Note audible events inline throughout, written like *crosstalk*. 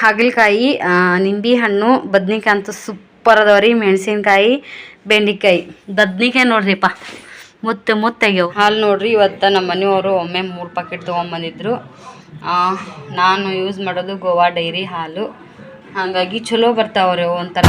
ಹಾಗಲಕಾಯಿ ನಿಂಬೆ ಹಣ್ಣು ಬದ್ನಿಕಾಯಿ ಅಂತೂ ಸೂಪರ್ ಅದಾವ ರೀ ಮೆಣಸಿನ್ಕಾಯಿ, ಬೆಂಡೆಕಾಯಿ. ಬದ್ನಿಕಾಯಿ ನೋಡ್ರಿಪ್ಪ, ಮುತ್ತ ಮುತ್ತಾಗ್ಯವು. ಹಾಲು ನೋಡ್ರಿ, ಇವತ್ತು ನಮ್ಮ ಮನೆಯವರು ಒಮ್ಮೆ ಮೂರು ಪಾಕೆಟ್ ತೊಗೊಂಬಂದಿದ್ರು. ನಾನು ಯೂಸ್ ಮಾಡೋದು ಗೋವಾ ಡೈರಿ ಹಾಲು. ಹಾಗಾಗಿ ಚಲೋ ಬರ್ತಾವ್ರಿ ಒಂಥರ.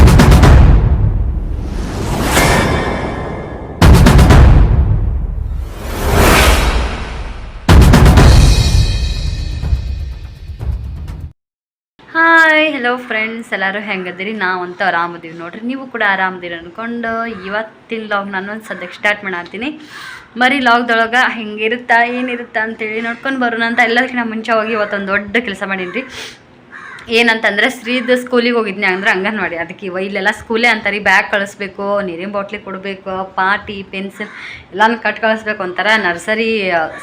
ಹಾಯ್ ಹಲೋ ಫ್ರೆಂಡ್ಸ್ ಎಲ್ಲರೂ ಹೆಂಗದಿರಿ ನಾವಂತೂ ಆರಾಮದೀವಿ ನೋಡ್ರಿ. ನೀವು ಕೂಡ ಆರಾಮದಿರಿ ಅನ್ಕೊಂಡು ಇವತ್ತಿನ ಲಾಗ್ ನಾನು ಒಂದು ಸದ್ಯಕ್ಕೆ ಸ್ಟಾರ್ಟ್ ಮಾಡತ್ತೀನಿ ಮರಿ ಲಾಗ್ದೊಳಗೆ ಹೆಂಗಿರುತ್ತಾ, ಏನಿರುತ್ತಾ ಅಂತೇಳಿ ನೋಡ್ಕೊಂಡು ಬರೋಣ ಅಂತ ಎಲ್ಲದಕ್ಕಿಂತ ಮುಂಚೆ ಹೋಗಿ ಇವತ್ತೊಂದು ದೊಡ್ಡ ಕೆಲಸ ಮಾಡೀನಿ ಏನಂತಂದ್ರೆ ಶ್ರೀದ ಸ್ಕೂಲಿಗೆ ಹೋಗಿದ್ನಿ ಅಂದ್ರೆ ಅಂಗನವಾಡಿ. ಅದಕ್ಕೆ ಇವ ಇಲ್ಲೆಲ್ಲ ಸ್ಕೂಲೇ ಅಂತಾರೆ. ಬ್ಯಾಗ್ ಕಳಿಸ್ಬೇಕು, ನೀರಿನ ಬಾಟ್ಲಿ ಕೊಡಬೇಕು, ಪಾಟಿ ಪೆನ್ಸಿಲ್ ಎಲ್ಲಾನು ಕಟ್ ಕಳಿಸ್ಬೇಕು ಒಂಥರ ನರ್ಸರಿ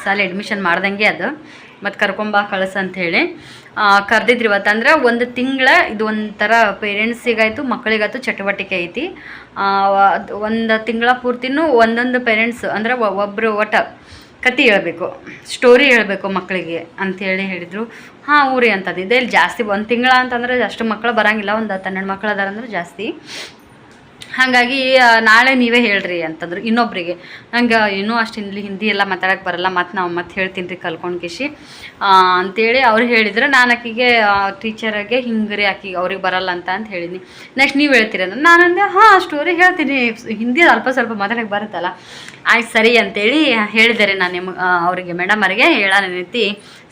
ಸಾಲಿ ಅಡ್ಮಿಷನ್ ಮಾಡ್ದಂಗೆ ಅದು. ಮತ್ತು ಕರ್ಕೊಂಬಾ ಅಂತ ಅಂಥೇಳಿ ಕರೆದಿದ್ರಿ ಇವತ್ತಂದ್ರೆ ಒಂದು ತಿಂಗಳ ಇದು ಒಂಥರ ಪೇರೆಂಟ್ಸಿಗಾಯ್ತು ಮಕ್ಕಳಿಗಾಯ್ತು ಚಟುವಟಿಕೆ ಐತಿ. ಒಂದು ತಿಂಗಳ ಪೂರ್ತಿನೂ ಒಂದೊಂದು ಪೇರೆಂಟ್ಸ್ ಅಂದ್ರೆ ಒಬ್ಬರು ಒಟ ಕತೆ ಹೇಳ್ಬೇಕು, ಸ್ಟೋರಿ ಹೇಳಬೇಕು ಮಕ್ಕಳಿಗೆ ಅಂಥೇಳಿ ಹೇಳಿದರು. ಹಾಂ, ಊರಿ ಅಂತದ್ದು ಇದೆ ಇಲ್ಲಿ ಜಾಸ್ತಿ ಒಂದು ತಿಂಗಳ ಅಂತಂದ್ರೆ ಅಷ್ಟು ಮಕ್ಕಳು ಬರಂಗಿಲ್ಲ, ಒಂದು ಹತ್ತು ಹನ್ನೆರಡು ಮಕ್ಕಳು ಅದಾರಂದ್ರೆ ಜಾಸ್ತಿ. ಹಾಗಾಗಿ ನಾಳೆ ನೀವೇ ಹೇಳ್ರಿ ಅಂತಂದ್ರು ಇನ್ನೊಬ್ರಿಗೆ. ನಂಗೆ ಇನ್ನೂ ಅಷ್ಟು ಇಲ್ಲಿ ಹಿಂದಿ ಎಲ್ಲ ಮಾತಾಡಕ್ಕೆ ಬರಲ್ಲ ಮತ್ತು ನಾವು ಮತ್ತೆ ಹೇಳ್ತೀನಿ ರೀ ಕಲ್ಕೊಂಡು ಕಿಶಿ. ಅಂತೇಳಿ ಅವ್ರು ಹೇಳಿದ್ರು, ನಾನು ಆಕಿಗೆ ಟೀಚರಾಗೆ ಹಿಂಗೆ ರೀ ಆಕಿಗೆ ಅವ್ರಿಗೆ ಬರಲ್ಲ ಅಂತ ಅಂತ ಹೇಳಿದ್ನಿ. ನೆಕ್ಸ್ಟ್ ನೀವು ಹೇಳ್ತೀರ ನಾನು ಅಂದೆ, ಹಾಂ ಸ್ಟೋರಿ ಹೇಳ್ತೀನಿ. ಹಿಂದಿ ಅಲ್ಪ ಸ್ವಲ್ಪ ಮಾತಾಡಕ್ಕೆ ಬರುತ್ತಲ್ಲ. ಆಯ್ತು ಸರಿ ಅಂತೇಳಿ ಹೇಳಿದ್ದಾರೆ ನಾನು ನಿಮ್ಗೆ ಅವರಿಗೆ ಮೇಡಮ್ ಅವರಿಗೆ ಹೇಳ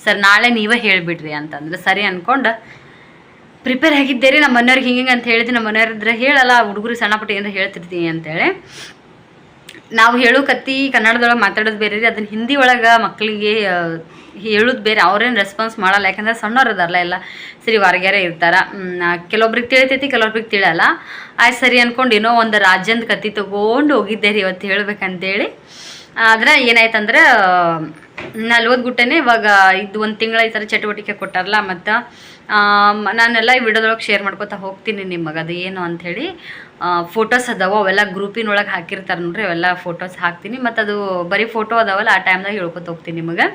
ಸರ್, ನಾಳೆ ನೀವೇ ಹೇಳಿಬಿಡ್ರಿ ಅಂತಂದ್ರೆ. ಸರಿ ಅಂದ್ಕೊಂಡು ಪ್ರಿಪೇರ್ ಆಗಿದ್ದೆ ರೀ ನಮ್ಮ ಮನೆಯವ್ರಿಗೆ ಹಿಂಗೆ ಅಂತ ಹೇಳಿದ್ವಿ ನಮ್ಮ ಮನೆಯವ್ರ ಇದ್ರೆ ಹೇಳಲ್ಲ, ಹುಡುಗರು ಸಣ್ಣ ಪುಟ್ಟ ಏನಾರ ಹೇಳ್ತಿರ್ತೀನಿ ಅಂತೇಳಿ. ನಾವು ಹೇಳೋ ಕತ್ತಿ ಕನ್ನಡದೊಳಗೆ ಮಾತಾಡೋದು ಬೇರೆ ರೀ, ಅದನ್ನ ಹಿಂದಿ ಒಳಗೆ ಮಕ್ಕಳಿಗೆ ಹೇಳೋದು ಬೇರೆ, ಅವ್ರೇನು ರೆಸ್ಪಾನ್ಸ್ ಮಾಡಲ್ಲ, ಯಾಕಂದ್ರೆ ಸಣ್ಣವ್ರು ಅದಾರಲ್ಲ ಎಲ್ಲ. ಸರಿ, ಹೊರಗ್ಯಾರೆ ಇರ್ತಾರ. ಕೆಲವೊಬ್ರಿಗೆ ತಿಳಿತೈತಿ, ಕೆಲವೊಬ್ರಿಗೆ ತಿಳಿಯಲ್ಲ. ಆಯ್ತು ಸರಿ ಅಂದ್ಕೊಂಡು ಏನೋ ಒಂದು ರಾಜ್ಯದ ಕತ್ತಿ ತಗೊಂಡು ಹೋಗಿದ್ದೆ ರೀ ಇವತ್ತು ಹೇಳ್ಬೇಕಂತೇಳಿ. ಆದ್ರೆ ಏನಾಯ್ತಂದ್ರೆ ನಲ್ವತ್ತು ಇವಾಗ ಇದು ಒಂದು ತಿಂಗಳ ಈ ಥರ ಚಟುವಟಿಕೆ ಕೊಟ್ಟಾರಲ್ಲ ಮತ್ತು ನಾನೆಲ್ಲ ಈ ವಿಡಿಯೋದೊಳಗೆ ಶೇರ್ ಮಾಡ್ಕೊತಾ ಹೋಗ್ತೀನಿ ನಿಮಗೆ ಅದು ಏನು ಅಂಥೇಳಿ ಫೋಟೋಸ್ ಅದಾವ, ಅವೆಲ್ಲ ಗ್ರೂಪಿನೊಳಗೆ ಹಾಕಿರ್ತಾರೆ ನೋಡ್ರಿ, ಅವೆಲ್ಲ ಫೋಟೋಸ್ ಹಾಕ್ತೀನಿ. ಮತ್ತು ಅದು ಬರೀ ಫೋಟೋ ಅದಾವಲ್ಲ, ಆ ಟೈಮ್ದಾಗ ಹೇಳ್ಕೊತ ಹೋಗ್ತೀನಿ ನಿಮಗೆ.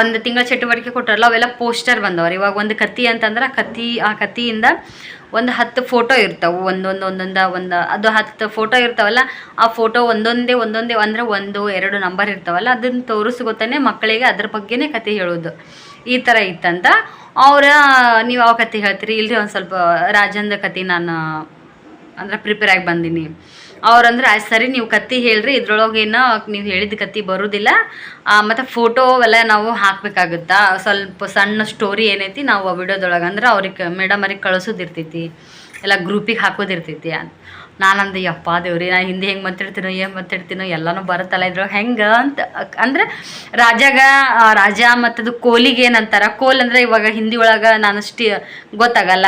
ಒಂದು ತಿಂಗಳ ಚಟುವಟಿಕೆ ಕೊಟ್ಟಾರಲ್ಲ ಅವೆಲ್ಲ ಪೋಸ್ಟರ್ ಬಂದವ್ರಿ. ಇವಾಗ ಒಂದು ಕತ್ತಿ ಅಂತಂದ್ರೆ ಕತ್ತಿ, ಆ ಕತ್ತಿಯಿಂದ ಒಂದು ಹತ್ತು ಫೋಟೋ ಇರ್ತಾವೆ. ಒಂದೊಂದು ಒಂದೊಂದು, ಒಂದು, ಅದು ಹತ್ತು ಫೋಟೋ ಇರ್ತಾವಲ್ಲ, ಆ ಫೋಟೋ ಒಂದೊಂದೇ ಒಂದೊಂದೇ, ಅಂದರೆ ಒಂದು, ಎರಡು ನಂಬರ್ ಇರ್ತಾವಲ್ಲ ಅದನ್ನು ತೋರಿಸ್ಕೊತಾನೆ ಮಕ್ಕಳಿಗೆ, ಅದ್ರ ಬಗ್ಗೆನೇ ಕತೆ ಹೇಳೋದು. ಈ ಥರ ಇತ್ತಂತ. ಅವರ, ನೀವು ಯಾವ ಕತೆ ಹೇಳ್ತೀರಿ? ಇಲ್ರಿ ಒಂದು ಸ್ವಲ್ಪ ರಾಜಂದ ಕತೆ ನಾನು, ಅಂದ್ರೆ ಪ್ರಿಪೇರ್ ಆಗಿ ಬಂದೀನಿ. ಅವ್ರಂದ್ರೆ, ಆಯ್ತು ಸರಿ, ನೀವು ಕತ್ತಿ ಹೇಳ್ರಿ. ಇದ್ರೊಳಗೇನ ನೀವು ಹೇಳಿದ ಕತ್ತಿ ಬರೋದಿಲ್ಲ. ಮತ್ತು ಫೋಟೋ ಎಲ್ಲ ನಾವು ಹಾಕ್ಬೇಕಾಗುತ್ತಾ? ಸ್ವಲ್ಪ ಸಣ್ಣ ಸ್ಟೋರಿ ಏನೈತಿ, ನಾವು ವಿಡಿಯೋದೊಳಗೆ ಅಂದ್ರೆ ಅವ್ರಿಗೆ ಮೇಡಮ್ ಅವ್ರಿಗೆ ಕಳಿಸೋದಿರ್ತೈತಿ. ಎಲ್ಲ ಗ್ರೂಪಿಗೆ ಹಾಕೋದಿರ್ತೈತಿ ಅಂತ. ನಾನಂದು ಯಪ್ಪ ದೇವ್ರಿ, ನಾ ಹಿಂದಿ ಹೆಂಗೆ ಮಾತಾಡ್ತೀನೋ, ಏನು ಮಾತಾಡ್ತೀನೋ, ಎಲ್ಲನೂ ಬರುತ್ತಲ್ಲ ಇದ್ರು. ಹೆಂಗೆ ಅಂತ ಅಂದ್ರೆ ರಾಜಾಗ ರಾಜ ಮತ್ತದು ಕೋಲಿಗೆ ಏನಂತಾರೆ? ಕೋಲ್ ಅಂದರೆ ಇವಾಗ ಹಿಂದಿ ಒಳಗೆ ನಾನು ಸ್ಟಿ ಗೊತ್ತಾಗಲ್ಲ.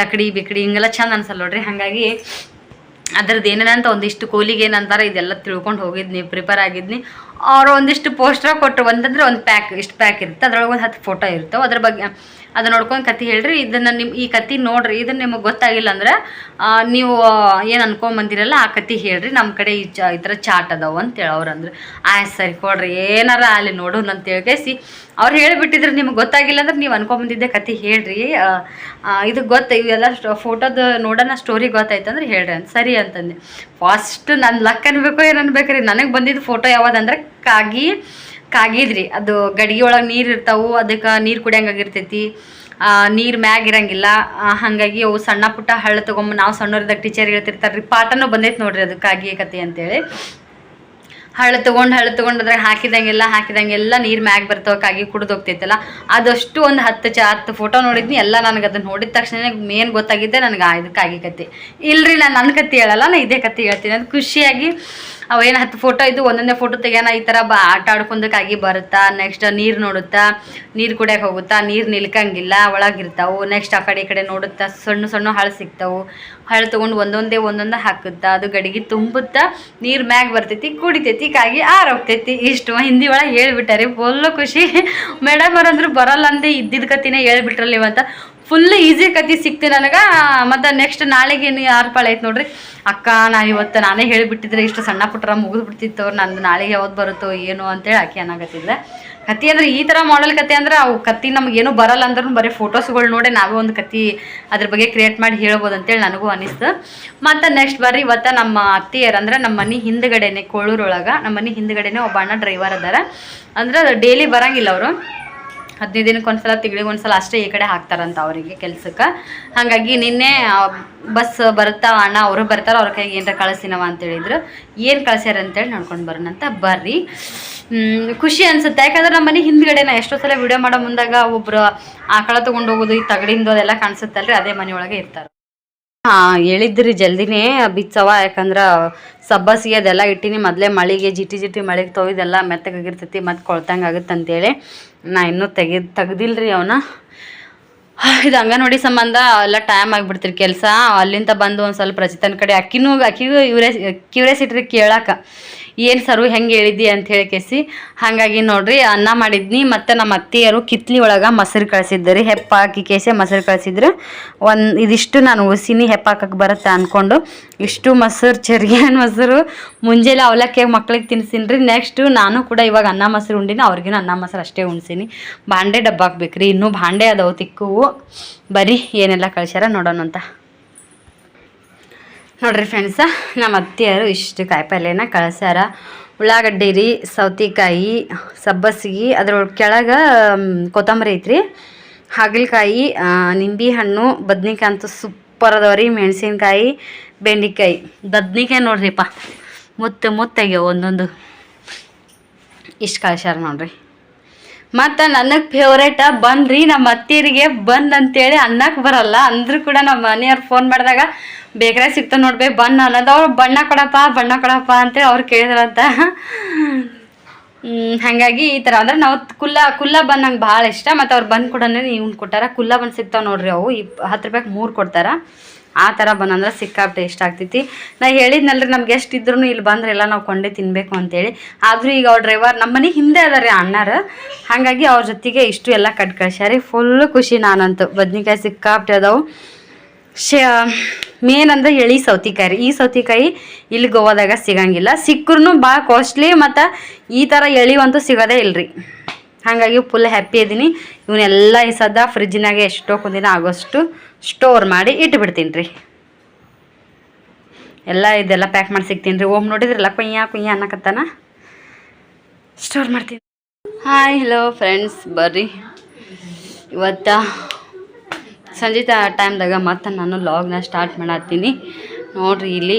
ಲಕಡಿ, ಬಿಕಡಿ, ಹಿಂಗೆಲ್ಲ ಚಂದ ಅನ್ಸಲ್ಲ ನೋಡ್ರಿ. ಹಾಗಾಗಿ ಅದ್ರದ್ದು ಏನೇನಂತ ಒಂದಿಷ್ಟು ಕೋಲಿಗೆ ಏನಂತಾರೆ, ಇದೆಲ್ಲ ತಿಳ್ಕೊಂಡು ಹೋಗಿದ್ನಿ ಪ್ರಿಪೇರ್ ಆಗಿದ್ನಿ. ಅವ್ರು ಒಂದಿಷ್ಟು ಪೋಸ್ಟರ್ ಕೊಟ್ಟರು ಒಂದಂದ್ರೆ ಒಂದು ಪ್ಯಾಕ್ ಇಷ್ಟು ಪ್ಯಾಕ್ ಇರುತ್ತೆ. ಅದ್ರೊಳಗೆ ಒಂದು ಹತ್ತು ಫೋಟೋ ಇರ್ತವೆ. ಅದ್ರ ಬಗ್ಗೆ, ಅದು ನೋಡ್ಕೊಂಡು ಕತೆ ಹೇಳ್ರಿ. ಇದನ್ನು ನಿಮ್ಮ ಈ ಕತೆ ನೋಡ್ರಿ. ಇದನ್ನ ನಿಮಗೆ ಗೊತ್ತಾಗಿಲ್ಲ ಅಂದ್ರೆ ನೀವು ಏನು ಅನ್ಕೊಂಬಂದಿರಲ್ಲ ಆ ಕತೆ ಹೇಳ್ರಿ. ನಮ್ಮ ಕಡೆ ಈ ಚ, ಈ ಥರ ಚಾಟ್ ಅದಾವ ಅಂತೇಳಿ ಅವ್ರು ಅಂದ್ರೆ. ಆಯ್, ಸರಿ ಕೊಡ್ರಿ. ಏನಾರ ಅಲ್ಲಿ ನೋಡೋಣ ಅಂತ ಹೇಳ್ಕೇಸಿ ಅವ್ರು ಹೇಳಿಬಿಟ್ಟಿದ್ರೆ ನಿಮ್ಗೆ ಗೊತ್ತಾಗಿಲ್ಲ ಅಂದ್ರೆ ನೀವು ಅನ್ಕೊಂಬಂದಿದ್ದೆ ಕತಿ ಹೇಳ್ರಿ. ಇದು ಗೊತ್ತ, ಇವೆಲ್ಲ ಫೋಟೋದ ನೋಡೋಣ ಸ್ಟೋರಿ ಗೊತ್ತಾಯ್ತು ಅಂದ್ರೆ ಹೇಳ್ರಿ ಅಂತ. ಸರಿ ಅಂತಂದೆ. ಫಸ್ಟ್ ನನ್ನ ಲಕ್ ಅನ್ಬೇಕು ಏನು ಅನ್ಬೇಕ್ರಿ ನನಗೆ ಬಂದಿದ್ದು ಫೋಟೋ ಯಾವ್ದಂದ್ರೆ ಕಾಗಿ, ಕಾಗಿದ್ರಿ. ಅದು ಗಡಿಗೆ ಒಳಗೆ ನೀರು ಇರ್ತಾವು, ಅದಕ್ಕೆ ನೀರು ಕುಡಿಯಂಗಾಗಿರ್ತೈತಿ ನೀರು ಮ್ಯಾಗ ಇರಂಗಿಲ್ಲ. ಹಾಗಾಗಿ ಅವು ಸಣ್ಣ ಪುಟ್ಟ ಹಳ್ಳ ತೊಗೊಂಬ ನಾವು ಸಣ್ಣವ್ರದಾಗ ಟೀಚರ್ ಹೇಳ್ತಿರ್ತಾರೆ ರೀ ಪಾಠನೂ ಬಂದೈತೆ ನೋಡ್ರಿ ಅದು ಕಾಗಿ ಕತೆ ಅಂತೇಳಿ. ಹಳ್ಳ ತೊಗೊಂಡು ಹಳ್ಳ ತೊಗೊಂಡು ಅದ್ರಾಗ ಹಾಕಿದಂಗೆಲ್ಲ ಹಾಕಿದಂಗೆಲ್ಲ ನೀರು ಮ್ಯಾಗ ಬರ್ತಾವ ಕಾಗಿ ಕುಡ್ದು ಹೋಗ್ತೈತಲ್ಲ. ಅದಷ್ಟು ಒಂದು ಹತ್ತು ಚ, ಹತ್ತು ಫೋಟೋ ನೋಡಿದ್ನಿ, ಎಲ್ಲ ನನಗೆ ಅದನ್ನು ನೋಡಿದ ತಕ್ಷಣ ಮೇನ್ ಗೊತ್ತಾಗಿದ್ದೆ, ನನಗೆ ಇದಕ್ಕಾಗಿ ಕತ್ತಿ ಕತೆ. ಇಲ್ರಿ, ನಾನು ನನ್ನ ಕತೆ ಹೇಳಲ್ಲ ನಾನು ಇದೇ ಕತೆ ಹೇಳ್ತೀನಿ. ಅದು ಖುಷಿಯಾಗಿ ಅವೇನು ಹತ್ತು ಫೋಟೋ ಇದ್ದು ಒಂದೊಂದೇ ಫೋಟೋ ತೆಗಿಯೋಣ ಈ ಥರ ಬಾ ಆಟ ಆಡ್ಕೊಂಡಕ್ಕಾಗಿ ಬರುತ್ತಾ ನೆಕ್ಸ್ಟ್ ನೀರು ನೋಡುತ್ತಾ, ನೀರು ಕುಡಿಯಕ್ಕೆ ಹೋಗುತ್ತಾ, ನೀರು ನಿಲ್ಕಂಗಿಲ್ಲ, ಒಳಗಿರ್ತಾವು ನೆಕ್ಸ್ಟ್ ಆ ಕಡೆ ಈ ಕಡೆ ನೋಡುತ್ತಾ, ಸಣ್ಣ ಸಣ್ಣ ಹಳು ಸಿಗ್ತಾವು. ಹಳು ತೊಗೊಂಡು ಒಂದೊಂದೇ ಒಂದೊಂದೇ ಹಾಕುತ್ತಾ, ಅದು ಗಡಿಗೆ ತುಂಬುತ್ತಾ, ನೀರು ಮ್ಯಾಗ ಬರ್ತೈತಿ, ಕುಡಿತೈತಿ, ಕಾಗಿ ಆರೋಗ್ತೈತಿ. ಇಷ್ಟು ಹಿಂದಿ ಒಳಗೆ ಹೇಳ್ಬಿಟ್ಟಾರೆ, ಫುಲ್ಲು ಖುಷಿ. *laughs* ಮೇಡಮ್ ಅವ್ರಂದ್ರು ಬರಲ್ಲ ಅಂದೆ ಇದ್ದಿದ್ದ ಕತ್ತಿನೇ ಹೇಳ್ಬಿಟ್ರಲ್ಲ ಇವತ್ತ ಫುಲ್ ಈಸಿ ಕತಿ ಸಿಕ್ತಿ ನನಗೆ. ಮತ್ತು ನೆಕ್ಸ್ಟ್ ನಾಳೆಗೆ ಪಾಳ ಐತೆ ನೋಡ್ರಿ. ಅಕ್ಕ, ನಾನು ಇವತ್ತು ನಾನೇ ಹೇಳಿಬಿಟ್ಟಿದ್ರೆ ಇಷ್ಟು ಸಣ್ಣ ಪುಟ್ರ ಮುಗಿದು ಬಿಡ್ತಿತ್ತು. ನಂದು ನಾಳೆಗೆ ಯಾವ್ದು ಬರುತ್ತೋ ಏನು ಅಂತೇಳಿ ಆಕೆ ಅನ್ನಾಗತ್ತಿದ್ದೆ ಕತ್ತಿ ಅಂದ್ರೆ ಈ ಥರ ಮಾಡಲ್ ಕತೆ ಅಂದ್ರೆ ಅವು ಕತ್ತಿ ನಮ್ಗೆ ಏನೂ ಬರಲ್ಲ ಅಂದ್ರೂ ಬರೀ ಫೋಟೋಸ್ಗಳು ನೋಡಿ ನಾವೇ ಒಂದು ಕತ್ತಿ ಅದ್ರ ಬಗ್ಗೆ ಕ್ರಿಯೇಟ್ ಮಾಡಿ ಹೇಳ್ಬೋದು ಅಂತೇಳಿ ನನಗೂ ಅನಿಸ್ತು. ಮತ್ತು ನೆಕ್ಸ್ಟ್ ಬರ್ರಿ, ಇವತ್ತು ನಮ್ಮ ಅತ್ತಿಯರು ಅಂದ್ರೆ ನಮ್ಮ ಮನೆ ಹಿಂದ್ಗಡೆನೆ, ಕೋಳೂರೊಳಗೆ. ನಮ್ಮ ಮನೆ ಹಿಂದ್ಗಡೆನೆ ಒಬ್ಬ ಅಣ್ಣ ಡ್ರೈವರ್ ಅದಾರ. ಅಂದ್ರೆ ಡೈಲಿ ಬರಂಗಿಲ್ಲ ಅವರು. ಹದಿನೈದು ದಿನಕ್ಕೆ ಒಂದ್ಸಲ, ತಿಂಗಳಿಗೆ ಒಂದ್ಸಲ ಅಷ್ಟೇ ಈ ಕಡೆ ಹಾಕ್ತಾರಂತ ಅವರಿಗೆ ಕೆಲ್ಸಕ್ಕೆ. ಹಾಗಾಗಿ ನಿನ್ನೆ ಬಸ್ ಬರುತ್ತಾ, ಅಣ್ಣ ಅವರು ಬರ್ತಾರ ಅವ್ರ ಕೈಗೆ ಏನಾರ ಕಳಿಸಿನವ ಅಂತ ಹೇಳಿದ್ರು. ಏನು ಕಳ್ಸ್ಯಾರ ಅಂತೇಳಿ ನೋಡ್ಕೊಂಡು ಬರೋಣ ಅಂತ ಬರ್ರಿ. ಖುಷಿ ಅನ್ಸುತ್ತೆ. ಯಾಕಂದ್ರೆ ನಮ್ಮ ಮನೆ ಹಿಂದ್ಗಡೆನ ಎಷ್ಟೋ ಸಲ ವಿಡಿಯೋ ಮಾಡೋ ಮುಂದಾಗ ಒಬ್ರು ಆಕಳ ತಗೊಂಡು ಹೋಗೋದು, ಈ ತಗಡಿಂದು ಅದೆಲ್ಲ ಕಾಣಿಸುತ್ತಲ್ರಿ, ಅದೇ ಮನೆಯೊಳಗೆ ಇರ್ತಾರೆ. ಹಾ, ಹೇಳಿದ್ರಿ ಜಲ್ದಿನೇ ಬಿಚ್ಚವ, ಯಾಕಂದ್ರ ಸಬ್ಬಸಿಗೆ ಅದೆಲ್ಲ ಇಟ್ಟಿನಿ, ಮೊದಲೇ ಮಳೆಗೆ ಜಿಟಿ ಜಿಟಿ ಮಳೆಗೆ ತೊಯ್ದೆಲ್ಲ ಮೆತ್ತಗಾಗಿರ್ತೈತಿ, ಮತ್ತು ಕೊಳ್ತಂಗೆ ಆಗುತ್ತೆ ಅಂತೇಳಿ ನಾ ಇನ್ನೂ ತೆಗಿ ತೆಗ್ದಿಲ್ರಿ ಅವನ. ಇದು ಅಂಗನವಾಡಿ ಸಂಬಂಧ ಎಲ್ಲ ಟೈಮ್ ಆಗಿಬಿಡ್ತೀರಿ ಕೆಲಸ. ಅಲ್ಲಿಂದ ಬಂದು ಒಂದು ಸ್ವಲ್ಪ ರಚಿತನ ಕಡೆ ಅಕ್ಕಿನೂ, ಅಕ್ಕಿಗೂ ಇವ್ರೆ ಕ್ಯೂರಿಯಾಸಿಟಿ ಕೇಳಾಕ. ಏನು ಸರು ಹೆಂಗೆ ಹೇಳಿದ್ದಿ ಅಂತ ಹೇಳಿ ಕೇಸಿ. ಹಾಗಾಗಿ ನೋಡ್ರಿ, ಅನ್ನ ಮಾಡಿದ್ನಿ, ಮತ್ತು ನಮ್ಮ ಅತ್ತೆಯರು ಕಿತ್ಲಿ ಒಳಗೆ ಮೊಸರು ಕಳಿಸಿದ್ರಿ, ಹೆಪ್ಪ ಹಾಕಿ ಕೇಸೆ ಮೊಸರು ಕಳಿಸಿದ್ರು. ಒಂದು ಇದಿಷ್ಟು ನಾನು ಉಸಿನಿ ಹೆಪ್ಪಾಕಕ್ಕೆ ಬರುತ್ತೆ ಅಂದ್ಕೊಂಡು ಇಷ್ಟು ಮೊಸರು ಚರಿಗೆ ಮೊಸರು, ಮುಂಜಾನೆ ಅವಲಕ್ಕಿ ಮಕ್ಳಿಗೆ ತಿನ್ಸಿನಿ ರೀ ನೆಕ್ಸ್ಟು ನಾನು ಕೂಡ ಇವಾಗ ಅನ್ನ ಮೊಸರು ಉಂಡಿನಿ, ಅವ್ರಿಗಿನ ಅನ್ನ ಮೊಸರು ಅಷ್ಟೇ ಉಣ್ಸೀನಿ. ಬಾಂಡೆ ಡಬ್ಬ ಹಾಕ್ಬೇಕ್ರಿ, ಇನ್ನೂ ಬಾಂಡೆ ಅದಾವು, ತಿಕ್ಕುವು. ಬರೀ ಏನೆಲ್ಲ ಕಳಿಸ್ಯಾರ ನೋಡೋಣ ಅಂತ ನೋಡ್ರಿ ಫ್ರೆಂಡ್ಸ ನಮ್ಮ ಅತ್ತೆಯರು ಇಷ್ಟು ಕಾಯಿಪಲ್ಯನ ಕಳ್ಸ್ಯಾರ. ಉಳ್ಳಾಗಡ್ಡಿ ರೀ, ಸೌತೆಕಾಯಿ, ಸಬ್ಬಸಿಗೆ ಅದ್ರ ಕೆಳಗೆ ಕೊತ್ತಂಬರಿ ಐತ್ರಿ. ಹಾಗಲಕಾಯಿ ನಿಂಬೆ ಹಣ್ಣು ಬದ್ನಿಕಾಯಿ ಅಂತೂ ಸೂಪರ್ ಅದಾವ ರೀ ಮೆಣಸಿನ್ಕಾಯಿ, ಬೆಂಡೆಕಾಯಿ. ಬದ್ನಿಕಾಯಿ ನೋಡ್ರಿಪ್ಪ, ಮುತ್ತು ಮುತ್ತಾಗ್ಯಾವ ಒಂದೊಂದು. ಇಷ್ಟು ಕಳ್ಸ್ಯಾರ ನೋಡ್ರಿ. ಮತ್ತು ನನಗೆ ಫೇವ್ರೇಟ ಬಂದ್ರಿ ನಮ್ಮ ಅತ್ತಿಯರಿಗೆ ಬಂದು ಅಂತೇಳಿ ಅನ್ನಕ್ಕೆ ಬರಲ್ಲ. ಅಂದರೂ ಕೂಡ ನಮ್ಮ ಮನೆಯವ್ರು ಫೋನ್ ಮಾಡಿದಾಗ ಬೇಕ್ರೆ ಸಿಗ್ತಾವ ನೋಡ್ಬೇಕು ಬಣ್ಣ ಅನ್ನೋದು ಅವ್ರು ಬಣ್ಣ ಕೊಡಪ್ಪ ಬಣ್ಣ ಕೊಡಪ್ಪ ಅಂತೇಳಿ ಅವ್ರು ಕೇಳಿದ್ರಂತ. ಹಾಗಾಗಿ ಈ ಥರ ಅಂದ್ರೆ ನಾವು ಕುಲ್ಲ ಕುಲ್ಲ ಬನ್ ನಂಗೆ ಭಾಳ ಇಷ್ಟ. ಮತ್ತು ಅವ್ರು ಬಂದು ಕೂಡ ಇವ್ನು ಕೊಟ್ಟಾರ, ಕುಲ್ಲ ಬನ್ ಸಿಗ್ತಾವೆ ನೋಡ್ರಿ ಅವು ಇಪ್ ಹತ್ತು ರೂಪಾಯಿಗೆ ಮೂರು ಕೊಡ್ತಾರ. ಆ ಥರ ಬನ್ ಅಂದ್ರೆ ಸಿಕ್ಕಾಪಟ್ಟೆ ಇಷ್ಟ ಆಗ್ತೈತಿ. ನಾ ಹೇಳಿದ್ನಲ್ರಿ ನಮ್ಗೆ ಎಷ್ಟು ಇದ್ರೂ ಇಲ್ಲಿ ಬಂದ್ರೆ ಎಲ್ಲ ನಾವು ಕೊಂಡೇ ತಿನ್ನಬೇಕು ಅಂತೇಳಿ. ಆದರೂ ಈಗ ಅವ್ರ ಡ್ರೈವರ್ ನಮ್ಮ ಮನೆ ಹಿಂದೆ ಅದಾರೆ ಅಣ್ಣಾರ. ಹಾಗಾಗಿ ಅವ್ರ ಜೊತೆಗೆ ಇಷ್ಟು ಎಲ್ಲ ಕಟ್ ಕಳ್ಸ್ಯಾರಿ. ಫುಲ್ ಖುಷಿ ನಾನಂತೂ. ಬದ್ನಿಕಾಯಿ ಸಿಕ್ಕಾಪಟ್ಟೆ ಅದಾವು. ಶ ಮೇನ್ ಅಂದ್ರೆ ಎಳಿ ಸೌತಿಕಾಯಿ ರೀ. ಈ ಸೌತಿಕಾಯಿ ಇಲ್ಲಿ ಗೋವಾದಾಗ ಸಿಗಂಗಿಲ್ಲ. ಸಿಕ್ಕರೂ ಭಾಳ ಕಾಸ್ಟ್ಲಿ ಮತ್ತು ಈ ಥರ ಎಳಿವಂತೂ ಸಿಗೋದೇ ಇಲ್ರಿ. ಹಾಗಾಗಿ ಫುಲ್ ಹ್ಯಾಪಿ ಇದೀನಿ. ಇವನ್ನೆಲ್ಲ ಈ ಸದ್ದ ಫ್ರಿಜ್ನಾಗೆ ಎಷ್ಟೋ ಕುಂದಿನ ಆಗೋಷ್ಟು ಸ್ಟೋರ್ ಮಾಡಿ ಇಟ್ಬಿಡ್ತೀನಿ ರೀ ಎಲ್ಲ ಇದೆಲ್ಲ ಪ್ಯಾಕ್ ಮಾಡಿ ಸಿಗ್ತೀನಿ ರೀ ಓಮ್ ನೋಡಿದ್ರಲ್ಲ, ಕುಯ್ಯ ಕುಯ್ಯ ಅನ್ನಕತ್ತಾನ? ಸ್ಟೋರ್ ಮಾಡ್ತೀನಿ ಹಾಯ್ ಹಲೋ ಫ್ರೆಂಡ್ಸ್ ಬರ್ರಿ. ಇವತ್ತ ಸಂಜೆ ಟೈಮ್ದಾಗ ಮತ್ತೆ ನಾನು ಲಾಗ್ನ ಸ್ಟಾರ್ಟ್ ಮಾಡತ್ತೀನಿ. ನೋಡಿರಿ ಇಲ್ಲಿ